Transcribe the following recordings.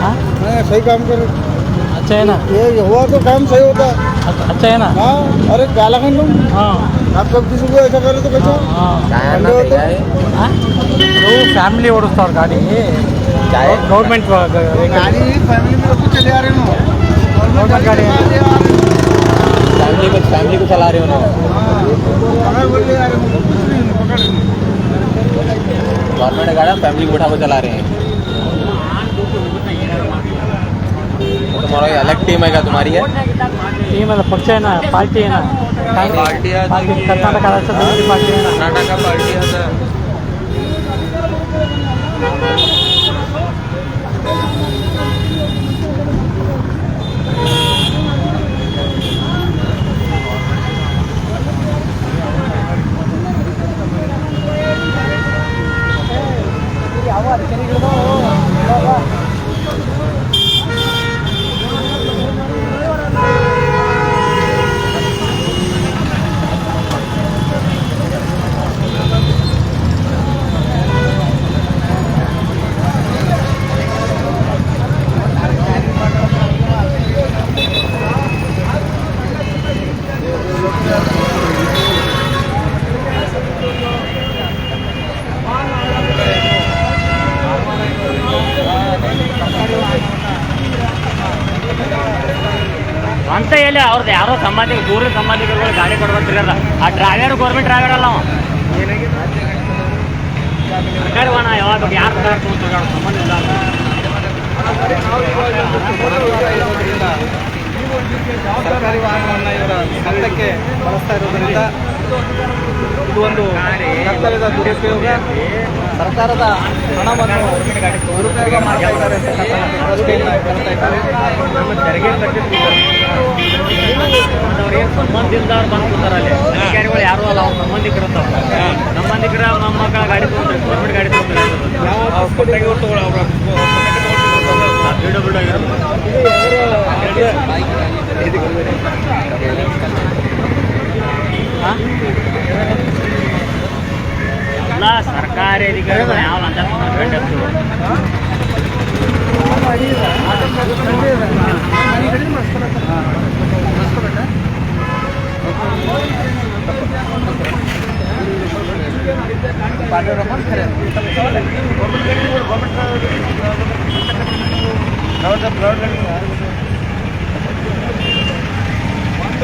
हाँ? काम सही काम करो अच्छा है ना? ये हुआ तो काम सही होता अच्छा, अच्छा है ना? हाँ अरे क्या लगा तुम हाँ। आप सब किसी को ऐसा करो तो कैसा हाँ, हाँ। तो फैमिली गाड़ी गवर्नमेंट गाड़ी फैमिली में चला रहे हो। ना। गवर्नमेंट गाड़ा फैमिली को को चला रहे हैं। तो तुम्हारा अलग टीम है क्या? तुम्हारी है? टीम है पक्ष है ना पार्टी है ना। पार्टी है तो कर्नाटक पार्टी है कर्नाटका पार्टी है। सर ಅಂತ ಹೇಳಿ ಅವ್ರದ್ದು ಯಾರೋ ಸಂಬಂಧಿಕ ದೂರದ ಸಂಬಂಧಿಕರುಗಳು ಗಾಡಿ ಕೊಡ್ಬೇಕಿರಲ್ಲ ಆ ಡ್ರೈವರ್ ಗೌರ್ಮೆಂಟ್ ಡ್ರೈವರ್ ಅಲ್ಲ ಅವ. ಸರ್ಕಾರಿ ಸಂಬಂಧ ಇಲ್ಲ. ಸರ್ಕಾರಿ ವಾಹನವನ್ನು ಇವರ ಸಂಘಕ್ಕೆ ಬಳಸ್ತಾ ಇರೋದರಿಂದ ಇದು ಒಂದು ಕರ್ತವ್ಯದ ದುರುಪಯೋಗ. ಸರ್ಕಾರದ ಹಣವನ್ನು ದುರುಪಯೋಗ ಮಾಡ್ತಾ ಇದ್ದಾರೆ ಅವ್ರಿಗೆ ಬಂದು ಕೂತಾರ ಅಲ್ಲಿ ಅಧಿಕಾರಿಗಳು ಯಾರು ಅಲ್ಲ ಅವ್ರ ಸಂಬಂಧಿಕರು ಅಂತ ಸಂಬಂಧಿಕರ ಮಕ್ಕಳ ಗಾಡಿ ತಗೊಂಡ್ರೆ ಗೌರ್ಮೆಂಟ್ ಗಾಡಿ ತಗೊಂಡ್ರೆ. ಬಿಡು ಬಿಡು ಆಗಿರೋದು ಎಲ್ಲ ಸರ್ಕಾರಿ ಅಧಿಕಾರಿಗಳು ಯಾವ ಲಂಚ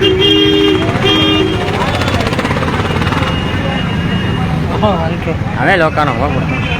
ಕಂಡಿರ್ತೀವಿ ಹಾಂ ಅದಕ್ಕೆ ಅವೇ ಲೋಕ ನಾವು ಹೋಗ್ಬಿಡ್ತಾನೆ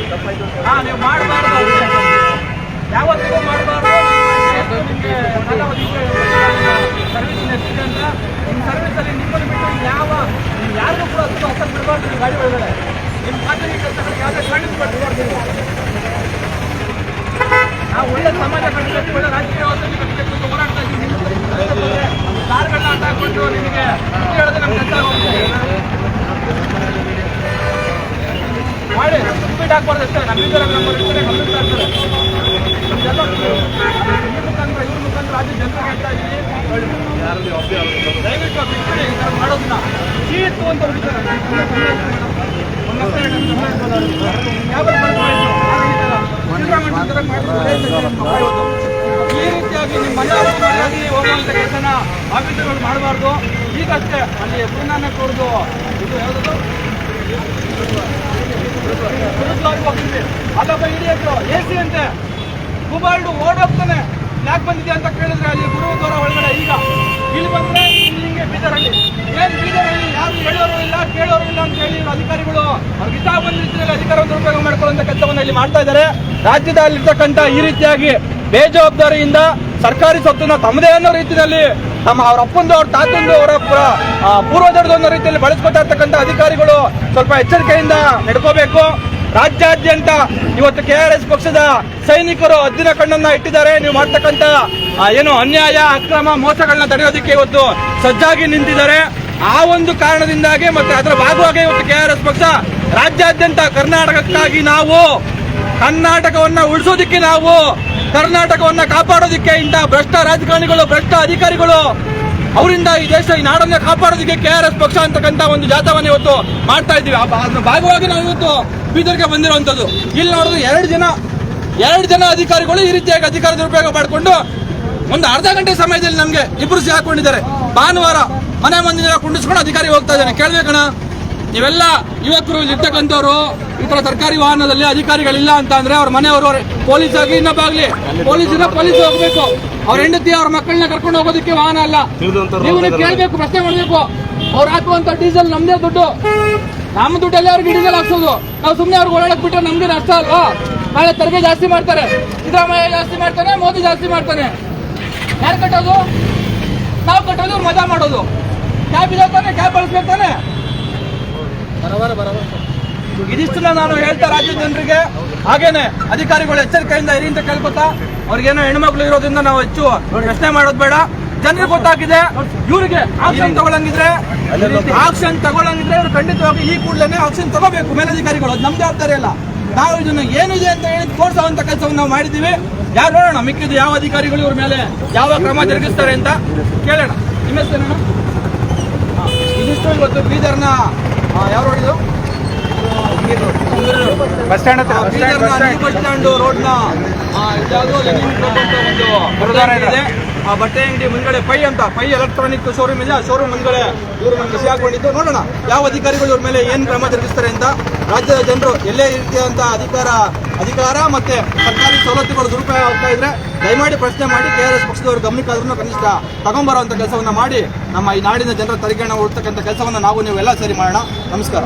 ನೀವು ಮಾಡಬಾರ್ದು. ಯಾವತ್ತಿಗೂ ಮಾಡಬಾರ್ದು. ನಿಮಗೆ ಸರ್ವಿಸ್ ಎಷ್ಟಿದೆ ನಿಮ್ಮ ಸರ್ವಿಸಲ್ಲಿ ನಿಮ್ಮನ್ನು ಬಿಟ್ಟು ಯಾವ ಯಾರಿಗೂ ಕೂಡ ಹತ್ತು ಬಿಡಬಾರ್ದು ನಿಮ್ಮ ಗಾಡಿ ಒಳಗಡೆ. ನಿಮ್ಮ ಖಾಸಗಿ ಕೆಲಸಗಳು ಯಾವುದೇ ಕಾಣಿಸ್ಬಾರ್ದು ನಾವು ಒಳ್ಳೆ ರಾಜಕೀಯ ವ್ಯವಸ್ಥೆ ಕಟ್ಟಬೇಕು ಅಂತ ಹೋರಾಡ್ತಾ ಇದ್ದೀವಿ. ನಿಮಗೆ ಹೇಳಿದ್ರೆ ನಮ್ಗೆ ಕಷ್ಟ ಆಗೋಗುತ್ತೆ ಮಾಡಿ. ಸ್ಪೀಡ್ ಹಾಕ್ಬಾರ್ದು ಅಷ್ಟೇ. ನಮ್ಮ ಇದ್ದಾರೆ ನಮ್ಮ ಇರ್ತಾರೆ ಗಮನಿಸ್ತಾ ಇರ್ತಾರೆ ಈ ಮುಖಾಂತರ ಇವ್ರ ಮುಖಾಂತರ ರಾಜ್ಯ ಜನರಿಗೆ ಹೇಳ್ತಾ ಇದ್ದೀವಿ ದಯವಿಟ್ಟು ಬಿಟ್ಬಿಡಿ ಈ ಥರ ಮಾಡೋದನ್ನ ಚೀತು ಅಂತ ಹೊಡಿತಾರೆ. ಈ ರೀತಿಯಾಗಿ ನಿಮ್ಮ ಮನೆ ಮನೆಯಾಗಿ ಹೋಗುವಂಥ ಕೆಲಸನ ಆಫೀಸರ್ಗಳು ಮಾಡಬಾರ್ದು. ಈಗಷ್ಟೇ ಅಲ್ಲಿ ಗುರುನಾನಕ್ ಅವ್ರದ್ದು ಇದು ಯಾವುದದು? ಹೋಗ್ತೀವಿ ಅಲ್ಲೊಬ್ಬ ಹಿಡಿಯಕ್ಕೆ ಎ ಸಿ ಅಂತೆ ಕುಬಾಲ್ಡು ಓಡೋಗ್ತಾನೆ ಯಾಕೆ ಬಂದಿದೆ ಅಂತ ಕೇಳಿದ್ರೆ ಅಲ್ಲಿ ಗುರುದ್ವಾರ ಒಳಗಡೆ ಈಗ ಇಲ್ಲಿ ಬಂದ್ರೆ ಇಲ್ಲಿಗೆ ಬೀದರಲ್ಲಿ ಏನ್ ಬೀದರಲ್ಲಿ ಯಾರು ಹೇಳೋರು ಇಲ್ಲ ಕೇಳೋರು ಇಲ್ಲ ಅಂತ ಹೇಳಿ ಅಧಿಕಾರಿಗಳು ಇಷ್ಟ ಬಂದ ರೀತಿಯಲ್ಲಿ ಅಧಿಕಾರವನ್ನು ದುರುಪಯೋಗ ಮಾಡ್ಕೊಳ್ಳುವಂತ ಕೆಲಸವನ್ನು ಇಲ್ಲಿ ಮಾಡ್ತಾ ಇದ್ದಾರೆ ರಾಜ್ಯದಲ್ಲಿರ್ತಕ್ಕಂಥ ಈ ರೀತಿಯಾಗಿ ಬೇಜವಾಬ್ದಾರಿಯಿಂದ ಸರ್ಕಾರಿ ಸ್ವತ್ತನ್ನ ತಮ್ಮದೇ ಅನ್ನೋ ರೀತಿಯಲ್ಲಿ ನಮ್ಮ ಅವ್ರ ಅಪ್ಪಂದು, ಅವ್ರ ತಾತಂದು, ಅವರ ಪುರ- ಒಂದು ರೀತಿಯಲ್ಲಿ ಬಳಸ್ಕೊತಾ ಇರ್ತಕ್ಕಂಥ ಅಧಿಕಾರಿಗಳು ಸ್ವಲ್ಪ ಎಚ್ಚರಿಕೆಯಿಂದ ನಡ್ಕೋಬೇಕು. ರಾಜ್ಯಾದ್ಯಂತ ಇವತ್ತು ಕೆ ಆರ್ ಎಸ್ ಪಕ್ಷದ ಸೈನಿಕರು ಹದ್ದಿನ ಕಣ್ಣನ್ನ ಇಟ್ಟಿದ್ದಾರೆ. ನೀವು ಮಾಡ್ತಕ್ಕಂಥ ಏನು ಅನ್ಯಾಯ, ಅಕ್ರಮ ಮೋಸಗಳನ್ನ ತಡೆಯೋದಕ್ಕೆ ಇವತ್ತು ಸಜ್ಜಾಗಿ ನಿಂತಿದ್ದಾರೆ. ಆ ಒಂದು ಕಾರಣದಿಂದಾಗಿ ಮತ್ತೆ ಅದರ ಭಾಗವಾಗಿ ಇವತ್ತು ಕೆ ಆರ್ ಎಸ್ ಪಕ್ಷ ರಾಜ್ಯಾದ್ಯಂತ ಕರ್ನಾಟಕಕ್ಕಾಗಿ ನಾವು ಕರ್ನಾಟಕವನ್ನ ಉಳಿಸೋದಕ್ಕೆ ನಾವು ಕರ್ನಾಟಕವನ್ನ ಕಾಪಾಡೋದಕ್ಕೆ ಇಂಥ ಭ್ರಷ್ಟ ರಾಜಕಾರಣಿಗಳು, ಭ್ರಷ್ಟ ಅಧಿಕಾರಿಗಳು, ಅವರಿಂದ ಈ ದೇಶ, ಈ ನಾಡನ್ನ ಕಾಪಾಡೋದಕ್ಕೆ ಕೆ ಆರ್ ಎಸ್ ಪಕ್ಷ ಅಂತಕ್ಕಂಥ ಒಂದು ಜಾಥವನ್ನ ಇವತ್ತು ಮಾಡ್ತಾ ಇದ್ದೀವಿ. ಅದ್ರ ಭಾಗವಾಗಿ ನಾವು ಇವತ್ತು ಬೀದರ್ಗೆ ಬಂದಿರುವಂತದ್ದು ಇಲ್ಲಿ ನೋಡಿದ್ರೆ ಎರಡು ಜನ ಎರಡು ಜನ ಅಧಿಕಾರಿಗಳು ಈ ರೀತಿಯಾಗಿ ಅಧಿಕಾರ ದುರುಪಯೋಗ ಮಾಡಿಕೊಂಡು ಒಂದು ಅರ್ಧ ಗಂಟೆ ಸಮಯದಲ್ಲಿ ನಮಗೆ ಇಭ್ರುಸಿ ಹಾಕೊಂಡಿದ್ದಾರೆ ಭಾನುವಾರ ಮನೆ ಮಂದಿರ ಕುಂಡಿಸ್ಕೊಂಡು ಅಧಿಕಾರಿ ಹೋಗ್ತಾ ಇದ್ದಾನೆ ಕೇಳ್ಬೇಕಣ್ಣ? ನೀವೆಲ್ಲ ಯುವಕರು ಇರ್ತಕ್ಕಂಥವ್ರು ಈ ತರ ಸರ್ಕಾರಿ ವಾಹನದಲ್ಲಿ ಅಧಿಕಾರಿಗಳಿಲ್ಲ ಅಂತ ಅಂದ್ರೆ ಅವ್ರ ಮನೆಯವರು ಪೊಲೀಸ್ ಆಗಲಿ ಇನ್ನೊಬ್ಬಾಗ್ಲಿ ಪೊಲೀಸರ ಪೊಲೀಸ್ ಹೋಗ್ಬೇಕು. ಅವ್ರ ಹೆಂಡತಿ ಅವ್ರ ಮಕ್ಕಳನ್ನ ಕರ್ಕೊಂಡು ಹೋಗೋದಕ್ಕೆ ವಾಹನ ಅಲ್ಲ. ನೀವು ಕೇಳ್ಬೇಕು ಪ್ರಶ್ನೆ ಮಾಡಬೇಕು. ಅವ್ರು ಹಾಕುವಂತ ಡೀಸೆಲ್ ನಮ್ದೇ ದುಡ್ಡು. ನಮ್ಮ ದುಡ್ಡಲ್ಲಿ ಅವ್ರಿಗೆ ಡೀಸೆಲ್ ಹಾಕ್ಸೋದು. ನಾವು ಸುಮ್ಮನೆ ಅವ್ರಿಗೆ ಓಡಾಡಕ್ ಬಿಟ್ಟರೆ ನಮ್ಗೆ ನಷ್ಟ ಅಲ್ವಾ? ನಾಳೆ ತೆರಿಗೆ ಜಾಸ್ತಿ ಮಾಡ್ತಾರೆ. ಸಿದ್ದರಾಮಯ್ಯ ಜಾಸ್ತಿ ಮಾಡ್ತಾನೆ ಮೋದಿ ಜಾಸ್ತಿ ಮಾಡ್ತಾನೆ. ಯಾರು ಕಟ್ಟೋದು? ನಾವು ಕಟ್ಟೋದು ಮಜಾ ಮಾಡೋದು. ಕ್ಯಾಬ್ ಇದೆ ಕ್ಯಾಬ್ ಕ್ಯಾಬ್ ಬಳಸ್ಬೇಕು ತಾನೆ? ಇದಿಷ್ಟನ್ನ ನಾನು ಹೇಳ್ತಾ ರಾಜ್ಯ ಜನರಿಗೆ, ಹಾಗೇನೆ ಅಧಿಕಾರಿಗಳು ಎಚ್ಚರಿಕೆಯಿಂದ ಇರಿ ಅಂತ ಕೇಳ್ಕೊತಾ, ಅವ್ರಿಗೇನೋ ಹೆಣ್ಮಕ್ಳು ಇರೋದ್ರಿಂದ ನಾವು ಹೆಚ್ಚು ಪ್ರಶ್ನೆ ಮಾಡೋದು ಬೇಡ. ಜನರಿಗೆ ಗೊತ್ತಾಗಿದೆ, ಇವರಿಗೆ ಆಕ್ಷನ್ ತಗೊಳಂಗಿದ್ರೆ ಆಕ್ಷನ್ ತಗೊಳಂಗಿದ್ರೆ ಇವರು ಖಂಡಿತವಾಗಿ ಈ ಕೂಡಲೇ ಆಕ್ಷನ್ ತಗೋಬೇಕು ಮೇಲಧಿಕಾರಿಗಳು. ಅದು ನಮ್ ಜವಾಬ್ದಾರಿ ಅಲ್ಲ. ನಾವು ಇದನ್ನ ಏನಿದೆ ಅಂತ ಹೇಳಿ ತೋರಿಸುವಂತ ಕೆಲಸವನ್ನು ನಾವು ಮಾಡಿದ್ದೀವಿ. ಯಾರು ನೋಡೋಣ, ಮಿಕ್ಕಿದ್ದು ಯಾವ ಅಧಿಕಾರಿಗಳು ಇವ್ರ ಮೇಲೆ ಯಾವ ಕ್ರಮ ಜರುಗಿಸ್ತಾರೆ ಅಂತ ಕೇಳೋಣ. ನಿಮ್ಮ ಹೆಸರು ಇವತ್ತು ಬೀದರ್ನ ಯಾರು ಇದು ಬಸ್ ಸ್ಟ್ಯಾಂಡ್ ಹತ್ರ. Bus stand bus stand. Bus stand ರೋಡ್ನ ಇದ್ಯಾವುದೋ ಅಂತ ಇದೆ. ಆ ಬಟ್ಟೆ ಅಂಗಡಿ ಮುಂದ್ಗಡೆ ಪೈ ಅಂತ. ಪೈ ಎಲೆಕ್ಟ್ರಾನಿಕ್ ಶೋರೂಮ್ ಇದೆ. ಆ ಶೋರೂಮ್ ಮುಂದ್ಗಡೆ ಇವರು ನಮ್ಗೆ ಖುಷಿ ಹಾಕೊಂಡಿದ್ದು ನೋಡೋಣ ಯಾವ ಅಧಿಕಾರಿಗಳು ಇವ್ರ ಮೇಲೆ ಏನ್ ಕ್ರಮ ಜರುಗಿಸ್ತಾರೆ ಅಂತ. ರಾಜ್ಯದ ಜನರು ಎಲ್ಲೇ ರೀತಿಯಾದಂತ ಅಧಿಕಾರ ಅಧಿಕಾರ ಮತ್ತೆ ಸರ್ಕಾರಿ ಸವಲತ್ತುಗಳು ದುರುಪಯೋಗ ಆಗ್ತಾ ಇದ್ರೆ ದಯಮಾಡಿ ಪ್ರಶ್ನೆ ಮಾಡಿ ಕೆ ಆರ್ ಎಸ್ ಪಕ್ಷದವರು ಗಮನಕ್ಕಾದ್ರೂ ಕನಿಷ್ಠ ತಗೊಂಬರುವಂತ ಕೆಲಸವನ್ನ ಮಾಡಿ ನಮ್ಮ ಈ ನಾಡಿನ ಜನರ ತೆರಿಗೆ ಉಳಿಸ್ತಕ್ಕಂಥ ಕೆಲಸವನ್ನ ನಾವು ನೀವು ಎಲ್ಲ ಸೇರಿ ಮಾಡೋಣ. ನಮಸ್ಕಾರ.